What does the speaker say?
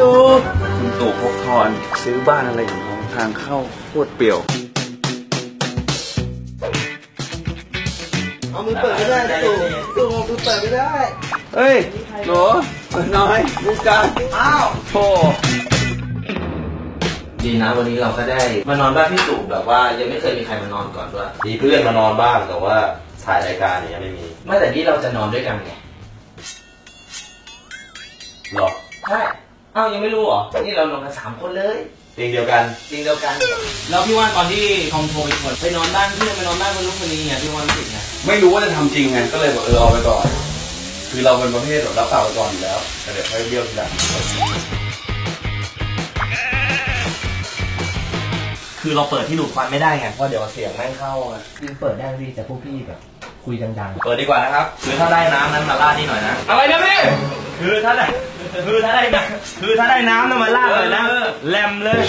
ตู่คุณตู่พกทอนซื้อบ้านอะไรอย่างเงี้ยทางเข้าโคตรเปรี่ยว เอามือเปิดไม่ได้ตู่ตู่เอามือเปิดไม่ได้ เฮ้ยโหลเปิดน้อยลูกกันอ้าวโธ่ดีนะวันนี้เราก็ได้มานอนบ้านพี่ตู่แบบว่ายังไม่เคยมีใครมานอนก่อนด้วย มีเพื่อนมานอนบ้างแต่ว่าถ่ายรายการเนี่ยยังไม่มีไม่แต่นี่เราจะนอนด้วยกันไงหรอใช่เอ้ายังไม่รู้เหรอ นี่เรานอนกันสามคนเลย เตียงเดียวกัน จริงเดียวกัน แล้วพี่ว่านตอนที่คอมโทรไปชวนไปนอนบ้านเพื่อนไปนอนบ้านคนนู้นคนนี้ไงพี่ว่านรู้สึกไงไม่รู้ว่าจะทำจริงไงก็เลยบอกเออเอาไปก่อน คือเราเป็นประเภทแบบรับปากไปก่อนอยู่แล้วแต่เดี๋ยวค่อยเบี้ยวทีหลังคือเราเปิดที่ดูดควันไม่ได้ไงเพราะเดี๋ยวเสียงแม่งเข้าไงคือเปิดได้พี่แต่พวกพี่แบบ คุยดังๆ เปิดดีกว่านะครับคือถ้าได้น้ำนั้นมาลาดนี่หน่อยนะอะไรนะพี่ คือถ้าได้คือถ้าได้คือถ้าได้น้ำน้ำมาลาดเลยนะแลมเลย